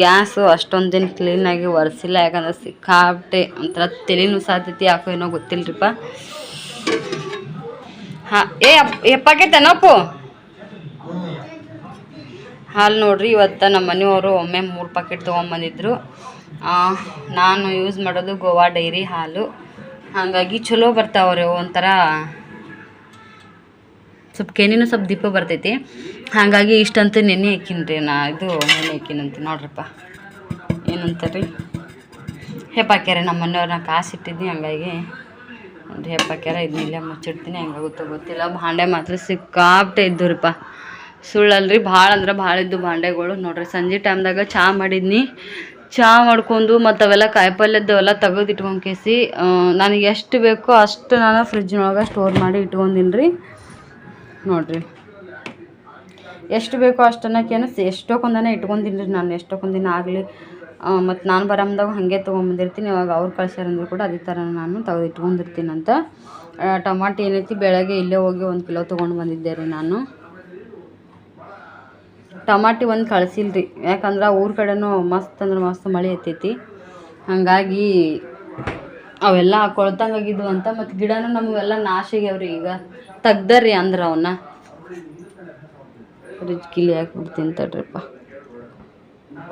ಗ್ಯಾಸು ಅಷ್ಟೊಂದೇನು ದಿನ ಕ್ಲೀನಾಗಿ ಒರೆಸಿಲ್ಲ. ಯಾಕಂದ್ರೆ ಸಿಕ್ಕಾಪಟ್ಟೆ ಒಂಥರ ತಲೆ ಸಾಧ್ಯತೆ ಯಾಕೋ ಏನೋ ಗೊತ್ತಿಲ್ಲರಿಪ್ಪ ಹಾಂ, ಏ, ಅಪ್ ಎಪ್ಪಾಕೈತೇನಪ್ಪು ಹಾಲು ನೋಡ್ರಿ, ಇವತ್ತು ನಮ್ಮ ಮನೆಯವರು ಒಮ್ಮೆ ಮೂರು ಪಾಕೆಟ್ ತೊಗೊಂಬಂದಿದ್ರು. ನಾನು ಯೂಸ್ ಮಾಡೋದು ಗೋವಾ ಡೈರಿ ಹಾಲು. ಹಾಗಾಗಿ ಚಲೋ ಬರ್ತಾವ್ರಿ ಒಂಥರ ಸ್ವಲ್ಪ ಕೆನಿನೂ ಸ್ವಲ್ಪ ದೀಪ ಬರ್ತೈತಿ. ಹಾಗಾಗಿ ಇಷ್ಟಂತೂ ನೆನೆ ಹಾಕಿನ್ರಿ ನಾ, ಇದು ನೆನೆ ಹಾಕಿನಂತ ನೋಡ್ರಪ್ಪ. ಏನಂತಾರ್ರಿ? ಹೆಪ್ಪಾಕ್ಯಾರ ನಮ್ಮ ಮನೆಯವ್ರನ್ನ ಕಾಸು ಇಟ್ಟಿದ್ನಿ, ಹಂಗಾಗಿ ನೋಡ್ರಿ ಹೆಪ್ಪಾಕ್ಯಾರ ಇದನ್ನೆಲ್ಲ ಮುಚ್ಚಿಡ್ತೀನಿ, ಹೆಂಗಾಗುತ್ತೋ ಗೊತ್ತಿಲ್ಲ. ಭಾಂಡೆ ಮಾತ್ರ ಸಿಕ್ಕಾಪಟ್ಟೆ ಇದ್ದೂರಿಪ್ಪ. ಸುಳ್ಳಲ್ರಿ, ಭಾಳ ಅಂದ್ರೆ ಭಾಳ ಇದ್ದು ಭಾಂಡೆಗಳು. ನೋಡ್ರಿ, ಸಂಜೆ ಟೈಮ್ದಾಗ ಚಹಾ ಮಾಡಿದ್ನಿ. ಚಹಾ ಮಾಡ್ಕೊಂಡು ಮತ್ತು ಅವೆಲ್ಲ ಕಾಯಿಪಲ್ಯದ್ದು ಅವೆಲ್ಲ ತೆಗೆದು ಇಟ್ಕೊಂಡು ಕೇಸಿ ನನಗೆ ಎಷ್ಟು ಬೇಕೋ ಅಷ್ಟು ನಾನು ಫ್ರಿಜ್ನೊಳಗೆ ಸ್ಟೋರ್ ಮಾಡಿ ಇಟ್ಕೊಂಡಿನಿ ರೀ ನೋಡ್ರಿ. ಎಷ್ಟು ಬೇಕೋ ಅಷ್ಟನ್ನಕ್ಕೇನು ಎಷ್ಟೊಂದನೇ ಇಟ್ಕೊಂಡಿನಿ ರೀ ನಾನು ಎಷ್ಟೊಂದಿನ ಆಗಲಿ. ಮತ್ತು ನಾನು ಬರಮ್ದಾಗ ಹಾಗೆ ತೊಗೊಂಬಂದಿರ್ತೀನಿ, ಇವಾಗ ಅವ್ರು ಕಳ್ಸ್ಯಾರಂದ್ರು ಕೂಡ ಅದೇ ಥರ ನಾನು ತೆಗೆದು ಇಟ್ಕೊಂಡಿರ್ತೀನಂತ ಟಮಾಟಿ ಏನೈತಿ, ಬೆಳಗ್ಗೆ ಇಲ್ಲೇ ಹೋಗಿ ಒಂದು ಕಿಲೋ ತೊಗೊಂಡು ಬಂದಿದ್ದೆ ರೀ ನಾನು. ಟಮಾಟಿ ಒಂದು ಕಳ್ಸಿಲ್ರಿ, ಯಾಕಂದ್ರೆ ಊರ ಕಡೆನೂ ಮಸ್ತ್ ಅಂದ್ರೆ ಮಸ್ತ್ ಮಳೆ ಎತ್ತೈತಿ ಹಾಗಾಗಿ ಅವೆಲ್ಲ ಕೊಳ್ತಂಗಾಗಿದ್ವು ಅಂತ, ಮತ್ತು ಗಿಡನೂ ನಮಗೆಲ್ಲ ನಾಶ ಆಗ್ಯಾವ್ರಿ ಈಗ. ತೆಗ್ದಾರ್ರಿ ಅಂದ್ರೆ ಅವನ್ನ ಫ್ರಿಜ್ ಕಿಲಿ ಹಾಕ್ಬಿಡ್ತೀನಿ ತಡ್ರಿಪ್ಪ.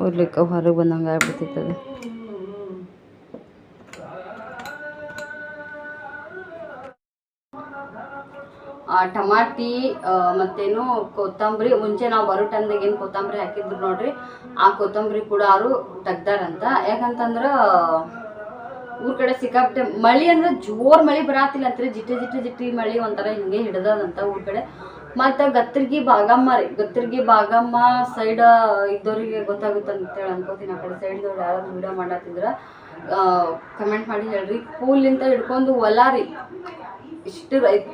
ಉರ್ಲಿಕ್ಕೆ ಹೊರಗೆ ಬಂದಂಗೆ ಆ, ಟಮಾಟಿ ಮತ್ತೇನು ಕೊತ್ತಂಬರಿ, ಮುಂಚೆ ನಾವು ಬರೋ ಟೈಮ್ದಾಗ ಏನು ಕೊತ್ತಂಬರಿ ಹಾಕಿದ್ರು ನೋಡ್ರಿ, ಆ ಕೊತ್ತಂಬರಿ ಕೂಡ ಅವರು ತೆಗ್ದಾರಂತ. ಯಾಕಂತಂದ್ರೆ ಊರ್ ಕಡೆ ಸಿಕ್ಕಾಪಟ್ಟೆ ಮಳಿ ಅಂದ್ರೆ ಜೋರ್ ಮಳಿ ಬರಾತಿಲ್ಲ ಅಂತ್ರಿ. ಜಿಟಿ ಜಿಟಿ ಜಿಟ್ಟಿ ಮಳಿ ಒಂಥರ ಹಿಂಗೆ ಹಿಡ್ದದಂತ ಊರ್ ಕಡೆ. ಮತ್ತು ಗತ್ತರ್ಗಿ ಬಾಗಮ್ಮ ರೀ. ಗತ್ತರ್ಗಿ ಬಾಗಮ್ಮ ಸೈಡ್ ಇದ್ದವ್ರಿಗೆ ಗೊತ್ತಾಗುತ್ತೆ ಅಂತೇಳಿ ಅನ್ಕೋತೀನಿ. ಆ ಕಡೆ ಸೈಡ್ದವ್ರು ಯಾರು ವಿಡಿಯೋ ಮಾಡತ್ತಿದ್ರ ಕಮೆಂಟ್ ಮಾಡಿ ಹೇಳ್ರಿ. ಕೂಲಿಂತ ಹಿಡ್ಕೊಂಡು ಹೊಲ ರೀ. ಇಷ್ಟು ರೈತ,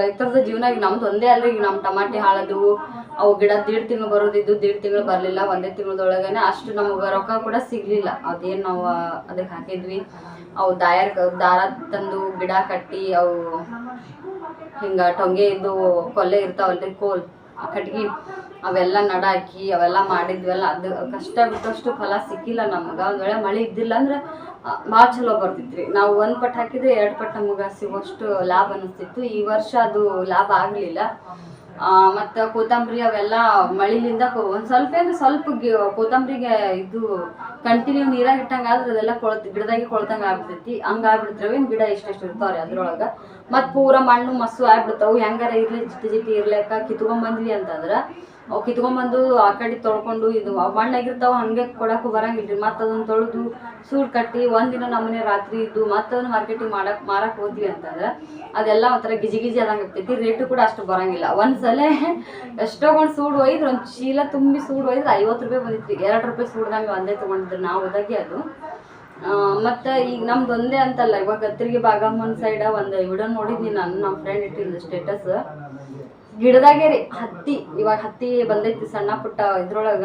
ರೈತರದ ಜೀವನ ಈಗ ನಮ್ದು ಒಂದೇ ಅಲ್ರಿ. ಈಗ ನಮ್ಮ ಟಮಾಟೆ ಹಾಳದು ಅವು ಗಿಡ ದೀಡ್ ತಿಂಗಳು ಬರೋದಿದ್ದು ದೀಡ್ ತಿಂಗಳು ಬರಲಿಲ್ಲ. ಒಂದೇ ತಿಂಗಳದೊಳಗನೆ ಅಷ್ಟು ನಮಗೆ ರೊಕ್ಕ ಕೂಡ ಸಿಗ್ಲಿಲ್ಲ. ಅದೇನು ನಾವು ಅದಕ್ಕೆ ಹಾಕಿದ್ವಿ. ಅವು ದಾಯರ್ ದಾರ ತಂದು ಗಿಡ ಕಟ್ಟಿ ಅವು ಹಿಂಗ ಟೊಂಗೆ ಇದ್ದು ಕೊಲ್ಲೆ ಇರ್ತಾವಲ್ರಿ ಕೋಲ್, ಆ ಕಟ್ಗಿ ಅವೆಲ್ಲ ನಡಾಕಿ ಅವೆಲ್ಲ ಮಾಡಿದ್ವಲ್ಲ, ಅದು ಕಷ್ಟ ಬಿಟ್ಟಷ್ಟು ಫಲ ಸಿಕ್ಕಿಲ್ಲ ನಮ್ಗೆ. ಒಂದು ವೇಳೆ ಮಳೆ ಇದ್ದಿಲ್ಲ ಅಂದ್ರೆ ಭಾಳ ಚಲೋ ಬರ್ತಿತ್ರಿ. ನಾವು ಒಂದು ಪಟ್ಟು ಹಾಕಿದ್ರೆ ಎರಡು ಪಟ್ಟು ನಮ್ಗೆ ಸಿಗೋಷ್ಟು ಲಾಭ ಅನಿಸ್ತಿತ್ತು. ಈ ವರ್ಷ ಅದು ಲಾಭ ಆಗಲಿಲ್ಲ. ಮತ್ತು ಕೊತ್ತಂಬರಿ ಅವೆಲ್ಲ ಮಳಿಲಿಂದ ಒಂದು ಸ್ವಲ್ಪ ಅಂದ್ರೆ ಸ್ವಲ್ಪ ಕೊತ್ತಂಬರಿಗೆ ಇದು ಕಂಟಿನ್ಯೂ ನೀರಾಗ ಇಟ್ಟಂಗೆ ಆದ್ರೆ ಅದೆಲ್ಲ ಕೊಳತ್ ಗಿಡದಾಗೆ ಕೊಳ್ತಂಗೆ ಆಗ್ಬಿಡ್ತೈತಿ. ಹಂಗೆ ಆಗ್ಬಿಡ್ತಾವೆ ಗಿಡ ಇರ್ತಾವ ಇರ್ತಾವ್ರಿ ಅದ್ರೊಳಗೆ? ಮತ್ತು ಪೂರ ಮಣ್ಣು ಮಸ್ಸು ಆಗ್ಬಿಡ್ತಾವು. ಹೆಂಗಾರ ಇರ್ಲಿ ಜಿಟಿ ಜಿಟಿ ಇರ್ಲಿಕ್ಕ ಕಿತ್ಕೊಂಬಂದ್ವಿ ಅಂತಂದ್ರೆ ಅವು ಕಿತ್ಕೊಂಬಂದು ಆ ಕಡೆ ತೊಳ್ಕೊಂಡು ಇದು ಮಣ್ಣಾಗಿರ್ತಾವ ಹಂಗೆ ಕೊಡಕ್ಕೂ ಬರಂಗಿಲ್ರಿ. ಮತ್ತು ಅದನ್ನ ತೊಳೆದು ಸೂಡ್ ಕಟ್ಟಿ ಒಂದಿನ ನಮ್ಮನೆ ರಾತ್ರಿ ಇದ್ದು ಮತ್ತೆ ಅದನ್ನ ಮಾರ್ಕೆಟಿಗೆ ಮಾಡಕ್ಕೆ ಮಾರಕ್ಕೆ ಹೋದ್ವಿ ಅಂತಂದ್ರೆ ಅದೆಲ್ಲ ಒಂಥರ ಗಿಜಿ ಗಿಜಿ ಆದಂಗೆ ಆಗ್ತೈತಿ. ರೇಟು ಕೂಡ ಅಷ್ಟು ಬರಂಗಿಲ್ಲ. ಒಂದ್ಸಲ ಎಷ್ಟೋ ಒಂದು ಸೂಡು ಒಯ್ದು ಒಂದು ಚೀಲ ತುಂಬಿ ಸೂಡು ಒಯ್ದ್ರೆ ಐವತ್ತು ರೂಪಾಯಿ ಬಂದಿತ್ತು ಎರಡು ರೂಪಾಯಿ ಸೂಡ್ದಂಗೆ ಒಂದೇ ತೊಗೊಂಡಿದ್ರು ನಾವು ಹೋದಾಗೆ ಅದು. ಮತ್ತು ಮತ್ತೆ ಈಗ ನಮ್ದು ಒಂದೇ ಅಂತಲ್ಲ. ಇವಾಗ ಕತ್ತರಿಗೆ ಬಾಗಮ್ಮನ ಸೈಡ ಒಂದು ವಿಡಿಯೋ ನೋಡಿದ್ನಿ ನಾನು ನಮ್ಮ ಫ್ರೆಂಡ್ ಇಟ್ಟಿದ್ದು ಸ್ಟೇಟಸ್ ಗಿಡದಾಗೆ ರೀ ಹತ್ತಿ, ಇವಾಗ ಹತ್ತಿ ಬಂದೈತಿ ಸಣ್ಣ ಪುಟ್ಟ ಇದ್ರೊಳಗ.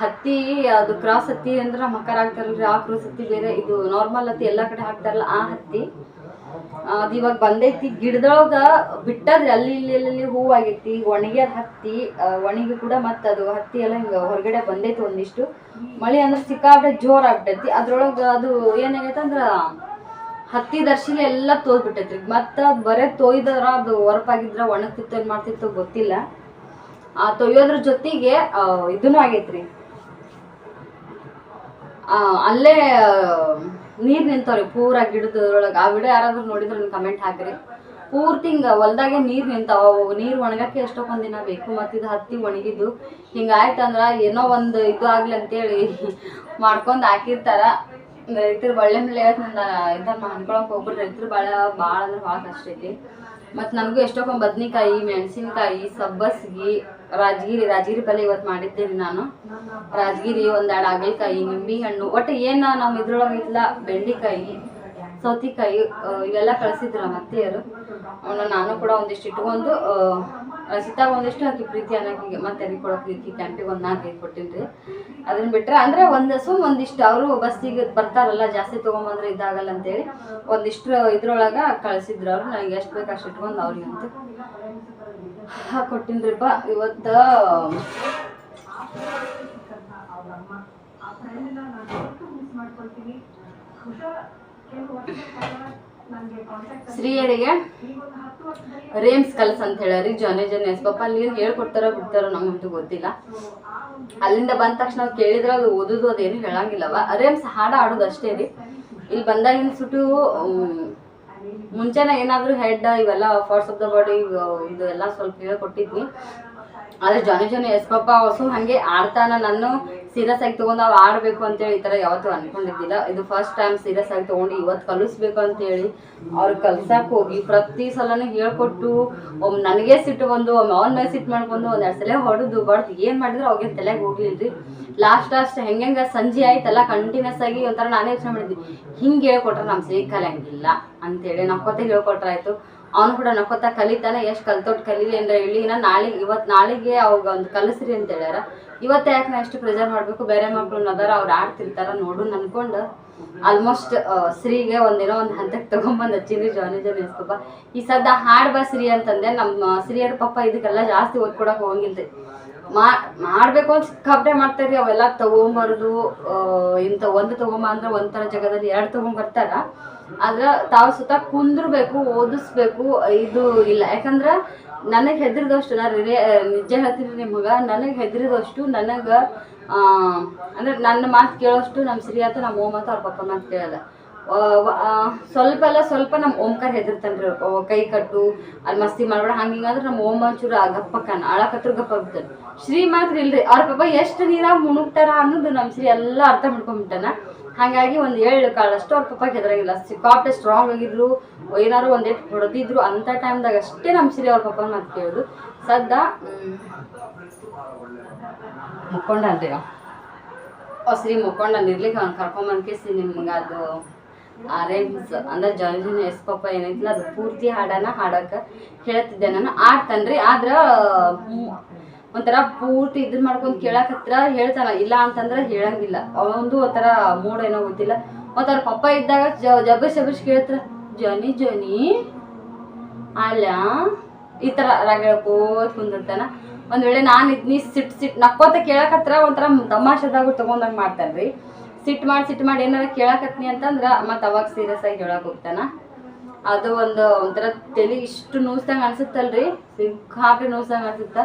ಹತ್ತಿ ಅದು ಕ್ರಾಸ್ ಹತ್ತಿ ಅಂದ್ರೆ ಮಕರ ಹಾಕ್ತಾರಲ್ರಿ ಆ ಕ್ರಾಸ್ ಹತ್ತಿ ಬೇರೆ, ಇದು ನಾರ್ಮಲ್ ಹತ್ತಿ ಎಲ್ಲ ಕಡೆ ಹಾಕ್ತಾರಲ್ಲ, ಆ ಹತ್ತಿ. ಅದು ಇವಾಗ ಬಂದೈತಿ. ಗಿಡದೊಳಗ ಬಿಟ್ಟದ್ರಿ, ಅಲ್ಲಿ ಇಲ್ಲಿ ಅಲ್ಲಿ ಹೂವು ಆಗೈತಿ, ಒಣಗ್ಯದ ಹತ್ತಿ ಒಣಗಿ ಕೂಡ ಮತ್ತೆ ಅದು ಹತ್ತಿ ಎಲ್ಲ ಹಿಂಗ ಹೊರಗಡೆ ಬಂದೈತಿ ಒಂದಿಷ್ಟು. ಮಳೆ ಅಂದ್ರೆ ಸಿಕ್ಕಾಬಿಟ್ಟೆ ಜೋರ್ ಆಗ್ಬಿಟ್ಟೈತಿ ಅದ್ರೊಳಗ ಅದು ಏನಾಗೈತೆ ಅಂದ್ರ ಹತ್ತಿ ದರ್ಶಿಲೆ ಎಲ್ಲ ತೋದ್ಬಿಟ್ಟೈತ್ರಿ. ಮತ್ತ ಬರೇ ತೋಯ್ದಾರ ಅದು ಹೊರಪಾಗಿದ್ರ ಒಣಗ್ತಿತ್ತು, ಏನ್ ಮಾಡ್ತಿತ್ತು ಗೊತ್ತಿಲ್ಲ. ಆ ತೊಯ್ಯೋದ್ರ ಜೊತೆಗೆ ಇದನ್ನು ಆಗೈತ್ರಿ. ಅಲ್ಲೇ, ನೀರು ನಿಂತವ್ರಿ, ಪೂರ ಗಿಡದೊಳಗೆ. ಆ ವಿಡಿಯೋ ಯಾರಾದ್ರೂ ನೋಡಿದ್ರೆ ಕಮೆಂಟ್ ಹಾಕ್ರಿ. ಪೂರ್ತಿ ಹಿಂಗ ಹೊಲ್ದಾಗೆ ನೀರು ನಿಂತಾವ. ನೀರು ಒಣಗಕ್ಕೆ ಎಷ್ಟೊಂದು ದಿನ ಬೇಕು, ಮತ್ತು ಇದು ಹತ್ತಿ ಒಣಗಿದ್ದು. ಹಿಂಗಾಯ್ತಂದ್ರ ಏನೋ ಒಂದು ಇದು ಆಗ್ಲಿ ಅಂತೇಳಿ ಮಾಡ್ಕೊಂಡು ಹಾಕಿರ್ತಾರ. ರೈತರು ಬಳ್ಳೆ ಮೇಲೆ ಇದನ್ನ ಅನ್ಕೊಳಕ್ ಹೋಗ್ಬಿಟ್ಟು ರೈತರು ಭಾಳ ಭಾಳ ಅಂದ್ರೆ ಭಾಳ ಕಷ್ಟ ಐತಿ. ಮತ್ತು ನನಗೂ ಎಷ್ಟೊಂದು ಬದ್ನಿಕಾಯಿ, ಮೆಣಸಿನ್ಕಾಯಿ, ಸಬ್ಬಸ್ಗಿ, ರಾಜಗಿರಿ ರಾಜಗಿರಿ ಪಲ್ಯ ಇವತ್ತು ಮಾಡಿದ್ದೇನೆ ನಾನು. ರಾಜಗಿರಿ, ಒಂದೆರಡು ಹಾಗಲಕಾಯಿ, ನಿಂಬೆ ಹಣ್ಣು. ಒಟ್ಟು ಏನು ನಮ್ಮ ಇದ್ರೊಳಗೆ ಇಲ್ಲ ಬೆಂಡೆಕಾಯಿ. ಸೌತಿಕಾಯಿ ಇವೆಲ್ಲ ಕಳಿಸಿದ್ರು ನಮ್ಮ ಅತ್ತೆಯರು ನಾನು ಕೂಡ ಒಂದಿಷ್ಟು ಇಟ್ಕೊಂಡು ರಸಿತಾಗ ಒಂದಿಷ್ಟು ಹಾಕಿ ಪ್ರೀತಿ ಅನ್ನೋಕೆ ಮತ್ತೆ ಅದಕ್ಕೆ ಕೊಡೋ ಪ್ರೀತಿ ಕ್ಯಾಂಪಿಗೆ ಒಂದು ನಾಲ್ಕು ಐದು ಕೊಟ್ಟಿನ್ರಿ ಅದನ್ನ ಬಿಟ್ಟರೆ ಅಂದರೆ ಒಂದು, ಸುಮ್ ಒಂದಿಷ್ಟು, ಅವರು ಬಸ್ಸಿಗೆ ಬರ್ತಾರಲ್ಲ, ಜಾಸ್ತಿ ತೊಗೊಂಬಂದ್ರೆ ಇದಾಗಲ್ಲ ಅಂತೇಳಿ ಒಂದಿಷ್ಟು ಇದ್ರೊಳಗೆ ಕಳಿಸಿದ್ರು ಅವರು. ನನಗೆ ಎಷ್ಟು ಬೇಕು ಅಷ್ಟು ಇಟ್ಕೊಂಡು ಅವ್ರಿಗೆ ಅಂತ. ಕೊಟ್ಟಿನ್ರಿಪ್ಪ ಇವತ್ತು ಶ್ರೀಯರಿಗೆ ರೇಮ್ಸ್ ಕಲ್ಸ್ ಅಂತ ಹೇಳಿ ಜೊನೆ ಜೊನೆ ಪಾಪ ಅಲ್ಲಿ ಏನು ಹೇಳ್ಕೊಡ್ತಾರೋ ಬಿಡ್ತಾರೋ ನಮಗಂತೂ ಗೊತ್ತಿಲ್ಲ. ಅಲ್ಲಿಂದ ಬಂದ ತಕ್ಷಣ ನಾವು ಕೇಳಿದ್ರೆ ಅದು ಓದುದು ಅದೇನು ಹೇಳಂಗಿಲ್ಲವ. ರೇಮ್ಸ್ ಹಾಡ ಆಡೋದು ಅಷ್ಟೇ ರೀ. ಇಲ್ಲಿ ಬಂದಾಗಿನ ಸುಟ್ಟು ಮುಂಚೆನೆ ಏನಾದರೂ ಹೆಡ್ ಇವೆಲ್ಲ ಫಾರ್ಟ್ಸ್ ಆಫ್ ದ ಬಾಡಿ ಇದು ಎಲ್ಲ ಸ್ವಲ್ಪ ಹೇಳ್ಕೊಟ್ಟಿದ್ವಿ ಆದ್ರೆ ಜಾನಿ ಜಾನಿ ಎಸ್ ಪಾಪ ಹೊಸು ಹಂಗೆ ಆಡ್ತಾನ ನಾನು ಸೀರಿಯಸ್ ಆಗಿ ತಗೊಂಡು ಅವ್ ಆಡ್ಬೇಕು ಅಂತೇಳಿ ಈ ಥರ ಯಾವತ್ತೂ ಅನ್ಕೊಂಡಿದ್ದಿಲ್ಲ. ಇದು ಫಸ್ಟ್ ಟೈಮ್ ಸೀರಿಯಸ್ ಆಗಿ ತಗೊಂಡು ಇವತ್ತು ಕಲಿಸ್ಬೇಕು ಅಂತೇಳಿ ಅವ್ರು ಕಲ್ಸಕ್ಕೆ ಹೋಗಿ ಪ್ರತಿ ಸಲನೂ ಹೇಳ್ಕೊಟ್ಟು ಒಮ್ಮೆ ನನಗೆ ಸಿಟ್ಟು ಬಂದು ಒಮ್ಮೆ ಅವನ್ ಮೇಲೆ ಸಿಟ್ಟು ಮಾಡ್ಕೊಂಡು ಒಂದ್ ಎರಡು ಸಲ ಹೊಡೆದು ಬಡ್ದು ಏನು ಮಾಡಿದ್ರು ಅವ್ರಿಗೆ ತಲೆಗೆ ಹೋಗ್ಲಿಲ್ರಿ. ಲಾಸ್ಟ್ ಲಾಸ್ಟ್ ಹೆಂಗಂಗ ಸಂಜೆ ಆಯ್ತಲ್ಲ ಕಂಟಿನ್ಯೂಸ್ ಆಗಿ ಒಂಥರ ನಾನೇ ಯೋಚನೆ ಮಾಡಿದ್ವಿ. ಹಿಂಗೆ ಹೇಳ್ಕೊಟ್ರೆ ನಮ್ಮ ಅಂತ ಕಲಿಯಂಗಿಲ್ಲ ಅಂತೇಳಿ ನಕ್ಕೊತ್ತೆ ಹೇಳ್ಕೊಟ್ರಾಯ್ತು. ಅವನು ಕೂಡ ನಕೋತ ಕಲಿತಾನೆ, ಎಷ್ಟು ಕಲ್ತೊಟ್ಟು ಕಲೀಲಿ ಅಂದ್ರೆ ಹೇಳಿ. ಇನ್ನ ನಾಳೆ ಇವತ್ತು ನಾಳೆಗೆ ಅವಾಗ ಒಂದು ಕಲಿಸ್ರಿ ಅಂತ ಹೇಳ್ಯಾರ. ಇವತ್ತು ಯಾಕೆ ನಾ ಎಷ್ಟು ಪ್ರೆಸರ್ ಮಾಡಬೇಕು? ಬೇರೆ ಮಕ್ಳು ಅದಾರ ಅವ್ರು ಆಡ್ತಿರ್ತಾರ ನೋಡು ಅನ್ಕೊಂಡು ಆಲ್ಮೋಸ್ಟ್ ಶ್ರೀಗೆ ಒಂದೇನೋ ಒಂದು ಹಂತಕ್ಕೆ ತಗೊಂಬಂದು ಹಚ್ಚಿನಿ, ಜಾನಿ ಜಾನಿ, ಎಸ್ಕಪ್ಪ. ಈ ಸದ್ದ ಹಾಡ್ ಬಾ ಶ್ರೀ ಅಂತಂದೆ. ನಮ್ಮ ಶ್ರೀಯರ ಪಪ್ಪ ಇದಕ್ಕೆಲ್ಲ ಜಾಸ್ತಿ ಓದ್ಕೊಡಕ್ ಹೋಗಿಲ್ರಿ ಮಾಡಬೇಕು ಅಂತ ಸಿಕ್ಕಾಪಟ್ಟೆ ಮಾಡ್ತಾರ್ರಿ. ಅವೆಲ್ಲ ತಗೊಂಬರೋದು ಇಂಥ ಒಂದು ತಗೊಂಬ ಅಂದ್ರೆ ಒಂಥರ ಜಾಗದಲ್ಲಿ ಎರಡು ತಗೊಂಬರ್ತಾರ. ಆದ್ರೆ ತಾವು ಸುತ್ತ ಕುಂದ್ರಬೇಕು, ಓದಿಸ್ಬೇಕು, ಇದು ಇಲ್ಲ. ಯಾಕಂದ್ರೆ ನನಗೆ ಹೆದರಿದಷ್ಟು, ನಾನು ರಿಲೇ ನಿಜ ಹೇಳ್ತೀನಿ ನಿಮಗೆ ನನಗೆ ಹೆದರಿದಷ್ಟು ನನಗೆ ಅಂದ್ರೆ ನನ್ನ ಮಾತು ಕೇಳೋಷ್ಟು ನಮ್ಮ ಸಿರಿಯಾತ ನಮ್ಮ ಓಮ್ ಅವ್ರ ಪಪ್ಪ ಮಾತು ಕೇಳಲ್ಲ. ಸ್ವಲ್ಪ ಎಲ್ಲ ಸ್ವಲ್ಪ ನಮ್ಮ ಓಂಕಾರ ಹೆದರ್ತಾನ್ರಿ ಕೈ ಕಟ್ಟು ಅಲ್ಲಿ ಮಸ್ತಿ ಮಾಡ್ಬೇಡ, ಹಂಗ ಹಿಂಗಾದ್ರೆ ನಮ್ಮ ಓಮ್ ಒಂಚೂರು ಗಪ್ಪಕ್ಕನ ಅಳಕತ್ರ ಗಪ್ಪ ಬಿಡ್ತಾನೆ ಶ್ರೀ ಮಾತ್ರ ಇಲ್ರಿ. ಅವ್ರ ಪಾಪ ಎಷ್ಟು ನೀರಾಗ ಮುಣುಗ್ತಾರ ಅನ್ನೋದು ನಮ್ಮ ಶ್ರೀ ಎಲ್ಲ ಅರ್ಥ ಮಾಡ್ಕೊಂಡ್ಬಿಟ್ಟಾನ ಹಾಗಾಗಿ ಒಂದು ಏಳು ಅಷ್ಟು ಅವ್ರ ಪಪ್ಪ ಹೆದರಾಗಿಲ್ಲ ಸಿಕ್ಕಾಪಟ್ಟೆ ಸ್ಟ್ರಾಂಗ್ ಆಗಿದ್ರು ಏನಾದ್ರು ಒಂದೇಟ್ ಹೊಡೆದಿದ್ರು ಅಂಥ ಟೈಮ್ದಾಗ ಅಷ್ಟೇ ನಮ್ಮ ಅವ್ರ ಪಪ್ಪನ ಮಾತು ಕೇಳಿದ್ರು ಸದ್ದ ಮುಕ್ಕೊಂಡ ಅಂತೀರ ಹೊಸ್ರಿ ಮುಕ್ಕೊಂಡ ನಾನು ಇರ್ಲಿಕ್ಕೆ ಅವ್ನು ಕರ್ಕೊಂಬಂದ್ಕೇಸಿ ನಿಮ್ಗೆ ಅದು ಅರೇಂಜ್ ಅಂದ್ರೆ ಜಾರ್ಜಿನ ಎಸ್ ಪಪ್ಪ ಏನೈತಿಲ್ಲ ಅದು ಪೂರ್ತಿ ಹಾಡನ ಹಾಡಕ್ಕೆ ಹೇಳ್ತಿದ್ದೆ ನಾನು. ಆಡ್ತನ್ರಿ ಆದ್ರೆ ಒಂಥರ ಪೂರ್ತಿ ಇದ್ರ ಮಾಡ್ಕೊಂಡು ಹತ್ರ ಹೇಳ್ತಾನ, ಇಲ್ಲ ಅಂತಂದ್ರೆ ಹೇಳಂಗಿಲ್ಲ. ಅವನೊಂದು ಒಂಥರ ಮೂಡ್ ಏನೋ ಗೊತ್ತಿಲ್ಲ. ಮತ್ತು ಅವ್ರ ಪಪ್ಪ ಇದ್ದಾಗ ಜಬರ್ಸ್ ಜಬರ್ಸ್ ಕೇಳ್ತಾರ, ಜನಿ ಜನಿ, ಅಲ್ಲ? ಈ ತರ ರಾಗ ಹೇಳ್ಕೋತ ಕುಂದಿರ್ತಾನ. ಒಂದ್ ವೇಳೆ ನಾನು ಇದ್ನಿ ಸಿಟ್ ಸಿಟ್ ನಕ್ಕೋತ ಹತ್ರ ಒಂಥರ ತಮಾಷೆದಾಗ ತಗೊಂಡಂಗ್ ಮಾಡ್ತಾನ್ರಿ. ಸಿಟ್ ಮಾಡಿ ಸಿಟ್ ಮಾಡಿ ಏನಾರ ಕೇಳಕತ್ನಿ ಅಂತಂದ್ರ ಮತ್ತೆ ಅವಾಗ ಸೀರಿಯಸ್ ಆಗಿ ಹೇಳಕ್ ಹೋಗ್ತಾನ. ಅದು ಒಂದು ಒಂಥರ ತಲೆ ಇಷ್ಟು ನೋಸ್ದಂಗ ಅನ್ಸುತ್ತಲ್ರಿ ಸಿಕ್ಕಾಪಿ ನೋಸ್ದಂಗ ಅನ್ಸುತ್ತ.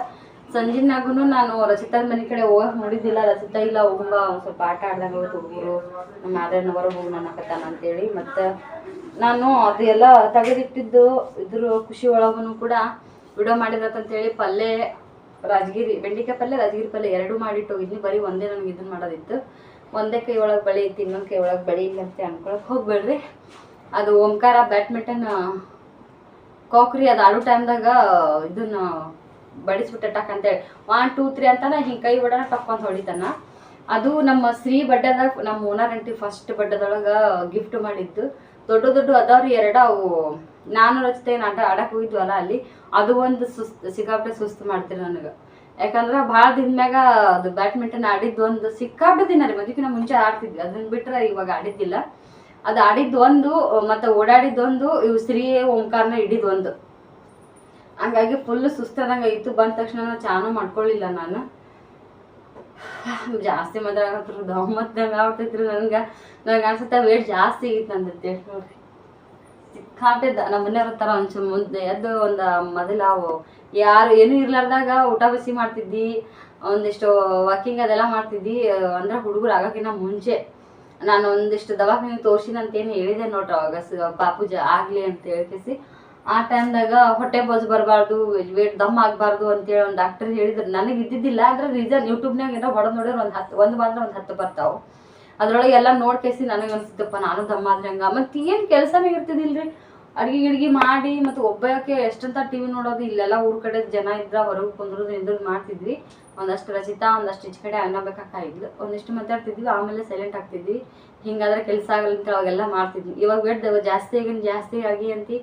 ಸಂಜಿನಾಗೂ ನಾನು ರಚಿತಾದ ಮನೆ ಕಡೆ ಹೋಗಕ್ ನೋಡಿದ್ದಿಲ್ಲ, ರಚಿತಾ ಇಲ್ಲ ಹೋಗುಂಬ ಒಂದು ಸ್ವಲ್ಪ ಆಟ ಆಡ್ದಂಗ ಹೋಗಿ ಹುಡುಗರು ನಮ್ಮ ಆದ್ರನ ಹೊರಗೆ ಹೋಗಿ ಅನ್ನಕತ್ತಾನ ಅಂತೇಳಿ. ಮತ್ತು ನಾನು ಅದೆಲ್ಲ ತೆಗೆದಿಟ್ಟಿದ್ದು ಇದ್ರ ಖುಷಿ ಒಳಗೂ ಕೂಡ ವಿಡಿಯೋ ಮಾಡಿರತ್ತಂತೇಳಿ ಪಲ್ಯ ರಾಜಗಿರಿ, ಬೆಂಡಿಕಾಯಿ ಪಲ್ಯ ರಾಜಗಿರಿ ಪಲ್ಯ ಎರಡೂ ಮಾಡಿಟ್ಟು ಹೋಗಿದ್ನಿ. ಬರೀ ಒಂದೇ ನನಗೆ ಇದನ್ನು ಮಾಡೋದಿತ್ತು. ಒಂದೇ ಕೈ ಒಳಗೆ ಬಳಿ ಇತ್ತು ಇನ್ನೊಂದು ಕೈ ಒಳಗೆ ಬಳಿ ಇಲ್ಲ ಅಂತ ಅನ್ಕೊಳಕ್ ಹೋಗ್ಬೇಡ್ರಿ. ಅದು ಓಂಕಾರ ಬ್ಯಾಡ್ಮಿಂಟನ್, ಕಾಕ್ರಿ ಅದು ಆಡೋ ಟೈಮ್ದಾಗ ಇದನ್ನ ಬಡಿಸ್ಬಿಟ್ಟೆ ಟಕ್ ಅಂತೇಳಿ ಒನ್ ಟೂ ತ್ರೀ ಅಂತಾನೆ ಹಿಂಗೆ ಕೈ ಬಿಡೋಣ ಟಕ್ ಅಂತ ಹೊಡಿತಾನ. ಅದು ನಮ್ಮ ಶ್ರೀ ಬಡ್ಡದಾಗ ನಮ್ಮ ಓನರ್ ಅಂಟಿ ಫಸ್ಟ್ ಬಡ್ಡದೊಳಗೆ ಗಿಫ್ಟ್ ಮಾಡಿದ್ದು. ದೊಡ್ಡ ದೊಡ್ಡ ಅದಾವ್ರಿ ಎರಡು ಅವು. ನಾನು ರಚಿತ ನಾಟ ಆಡಕ್ಕೆ ಹೋಗಿದ್ವಲ್ಲ ಅಲ್ಲಿ. ಅದು ಒಂದು ಸುಸ್ತು ಸಿಕ್ಕಾಪಟ್ಟೆ ಸುಸ್ತು ಮಾಡ್ತೀರಿ ನನಗೆ. ಯಾಕಂದ್ರೆ ಭಾಳ ದಿನಮ್ಯಾಗ ಅದು ಬ್ಯಾಡ್ಮಿಂಟನ್ ಆಡಿದ್ದು ಒಂದು ಸಿಕ್ಕಾಪಟ್ಟೆ ದಿನ ರೀ. ಮದುವೆಕಿನ ಮುಂಚೆ ಆಡ್ತಿದ್ವಿ. ಅದನ್ನ ಬಿಟ್ರೆ ಇವಾಗ ಆಡಿದ್ದಿಲ್ಲ. ಅದು ಆಡಿದ್ದು ಒಂದು, ಮತ್ತೆ ಓಡಾಡಿದ್ದೊಂದು ಇವು ಸ್ತ್ರೀ ಓಂಕಾರನ ಹಿಡಿದು ಒಂದು. ಹಂಗಾಗಿ ಫುಲ್ ಸುಸ್ತಾದಂಗೆ ಆಯಿತು. ಬಂದ ತಕ್ಷಣ ಚಾನೂ ಮಾಡ್ಕೊಳ್ಳಿಲ್ಲ ನಾನು. ಜಾಸ್ತಿ ಮದ್ರ ಆಗತ್ರು ದಮ್ಮತ್ತಂಗೆ ಆಗ್ತೈತ್ರಿ ನನಗೆ. ನನಗೆ ಅನ್ಸುತ್ತೆ ವೇಟ್ ಜಾಸ್ತಿ ಆಗಿತ್ತು ನಂದೈತೆ ನೋಡ್ರಿ. ಸಿಕ್ಕಾಟೆ ನಮ್ಮ ಮನೆಯವ್ರ ಥರ ಒಂಚೂರು ಮುಂದೆ ಎದ್ದು ಒಂದು ಮೊದಲು ಅವು ಯಾರು ಏನೂ ಇರ್ಲಾರ್ದಾಗ ಊಟ ಬಿಸಿ ಮಾಡ್ತಿದ್ದಿ, ಒಂದಿಷ್ಟು ವಾಕಿಂಗ್ ಅದೆಲ್ಲ ಮಾಡ್ತಿದ್ದಿ ಅಂದ್ರೆ ಹುಡುಗರು ಆಗೋಕ್ಕಿಂತ ಮುಂಚೆ. ನಾನು ಒಂದಿಷ್ಟು ದವಾಖಾನೆ ತೋರಿಸಿನಂತೇನು ಹೇಳಿದೆ ನೋಡ್ರಿ ಅವಾಗ ಸ- ಪಾಪುಜ ಆಗಲಿ ಅಂತ ಹೇಳ್ಕೇಸಿ. ಆ ಟೈಮ್ದಾಗ ಹೊಟ್ಟೆ ಬಸ್ ಬರಬಾರ್ದು ವೇಟ್ ದಮ್ ಆಗಬಾರ್ದು ಅಂತೇಳಿ ಒಂದು ಡಾಕ್ಟರ್ ಹೇಳಿದ್ರು. ನನಗೆ ಇದ್ದಿದ್ದಿಲ್ಲ, ಅಂದ್ರೆ ರೀಸನ್ ಯೂಟ್ಯೂಬ್ನಾಗ ಏನೋ ಹೊಡೆದು ನೋಡಿದ್ರೆ ಒಂದು ಹತ್ತು, ಒಂದು ಬಂದ್ರೆ ಒಂದು ಹತ್ತು ಬರ್ತಾವೆ. ಅದರೊಳಗೆ ಎಲ್ಲ ನೋಡ್ಕೇಸಿ ನನಗೆ ಅನಿಸ್ತಪ್ಪ ನಾನು ದಮ್ಮ ಆದ್ರೆ ಹಂಗೆ ಮತ್ತು ಏನು ಕೆಲಸನೇ ಇರ್ತಿದ್ದಿಲ್ಲ ರೀ ಅಡುಗೆ ಗಿಡ್ಗಿ ಮಾಡಿ, ಮತ್ತು ಒಬ್ಬಕ್ಕೆ ಎಷ್ಟಂತ ಟಿ ವಿ ನೋಡೋದು, ಇಲ್ಲೆಲ್ಲ ಊರ ಕಡೆ ಜನ ಇದ್ರೆ ಹೊರಗೆ ಕುಂದ್ರದು ನಿಂದ್ರದು ಮಾಡ್ತಿದ್ವಿ. ಒಂದಷ್ಟು ರಚಿತ, ಒಂದಷ್ಟು ಈಚೆ ಕಡೆ ಅನ್ನ ಇದ್ಲು ಒಂದಿಷ್ಟು ಮಾತಾಡ್ತಿದ್ವಿ, ಆಮೇಲೆ ಸೈಲೆಂಟ್ ಆಗ್ತಿದ್ವಿ. ಹಿಂಗಾದ್ರೆ ಕೆಲಸ ಆಗಲ್ಲ ಅಂತ ಅವಾಗೆಲ್ಲ ಮಾಡ್ತಿದ್ವಿ. ಇವಾಗ ವೇಟ್ ಜಾಸ್ತಿ ಆಗಿನ ಜಾಸ್ತಿ ಆಗಿ ಅಂತಿ.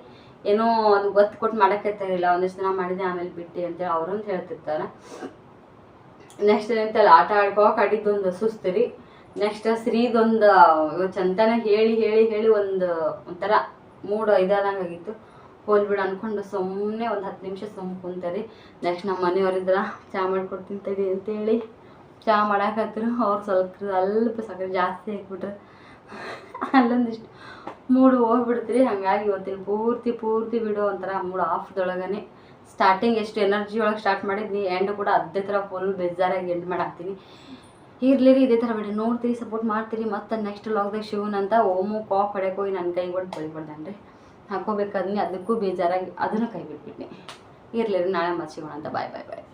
ಏನೋ ಅದು ಗೊತ್ತು ಕೊಟ್ಟು ಮಾಡೋಕ್ಕಾಗ್ತಾಯಿಲ್ಲ ಒಂದಿಷ್ಟು ದಿನ ಮಾಡಿದೆ, ಆಮೇಲೆ ಬಿಟ್ಟು ಅಂತೇಳಿ ಅವ್ರಂತ ಹೇಳ್ತಿರ್ತಾರೆ. ನೆಕ್ಸ್ಟ್ ಏನಂತಲ್ಲ ಆಟ ಆಡ್ಕೋಕೆ ಆಡಿದ್ದೊಂದು ಸುಸ್ತು ರೀ ನೆಕ್ಸ್ಟ್ ಶ್ರೀದೊಂದು ಚಂತನ ಹೇಳಿ ಹೇಳಿ ಹೇಳಿ ಒಂದು, ಒಂಥರ ಮೂಡ್ ಇದಾದಂಗೆ ಆಗಿತ್ತು. ಹೋಲ್ಬಿಡು ಅನ್ಕೊಂಡು ಸುಮ್ಮನೆ ಒಂದು ಹತ್ತು ನಿಮಿಷ ಸುಮ್ಮ ಕುಂತಾರೆ. ನೆಕ್ಸ್ಟ್ ನಮ್ಮ ಮನೆಯವರಿದ್ರ ಚಹಾ ಮಾಡ್ಕೊಡ್ತೀನಿ ತಡಿ ಅಂತೇಳಿ ಚಾ ಮಾಡಾಕತ್ರು ಅವ್ರು ಸ್ವಲ್ಪ ಸ್ವಲ್ಪ ಸಕ್ಕರೆ ಜಾಸ್ತಿ ಹಾಕ್ಬಿಟ್ರು. ಅಲ್ಲೊಂದಿಷ್ಟು ಮೂಡು ಹೋಗ್ಬಿಡ್ತೀರಿ, ಹಾಗಾಗಿ ಇವತ್ತಿನ ಪೂರ್ತಿ ಪೂರ್ತಿ ಬಿಡೋ ಒಂಥರ ಮೂಡು ಆಫ್ದೊಳಗನೆ ಸ್ಟಾರ್ಟಿಂಗ್ ಎಷ್ಟು ಎನರ್ಜಿ ಒಳಗೆ ಸ್ಟಾರ್ಟ್ ಮಾಡಿದ್ನಿ ಎಂಡ್ ಕೂಡ ಅದೇ ಥರ ಫುಲ್ ಬೇಜಾರಾಗಿ ಎಂಡ್ ಮಾಡಾಕ್ತೀನಿ. ಇರಲಿ ರೀ, ಇದೇ ಥರ ಬಿಡಿ ನೋಡ್ತೀರಿ ಸಪೋರ್ಟ್ ಮಾಡ್ತೀರಿ, ಮತ್ತೆ ನೆಕ್ಸ್ಟ್ ಲಾಗ್ದಾಗ ಶಿವನಂತ ಓಮು ಕಾಫ್ ಹೊಡ್ಯಕ್ಕೆ ಹೋಗಿ ನನ್ನ ಕೈ ಕೊಟ್ಟು ತೊಳಿಬಾರ್ದನ್ರಿ ಹಾಕೋಬೇಕಾದ್ನಿ, ಅದಕ್ಕೂ ಬೇಜಾರಾಗಿ ಅದನ್ನು ಕೈ ಬಿಟ್ಬಿಟ್ನಿ ಇರಲಿ ರೀ, ನಾಳೆ ಮತ್ತೆ ಸಿಗೋಣ ಅಂತ ಬಾಯ್ ಬಾಯ್ ಬಾಯ್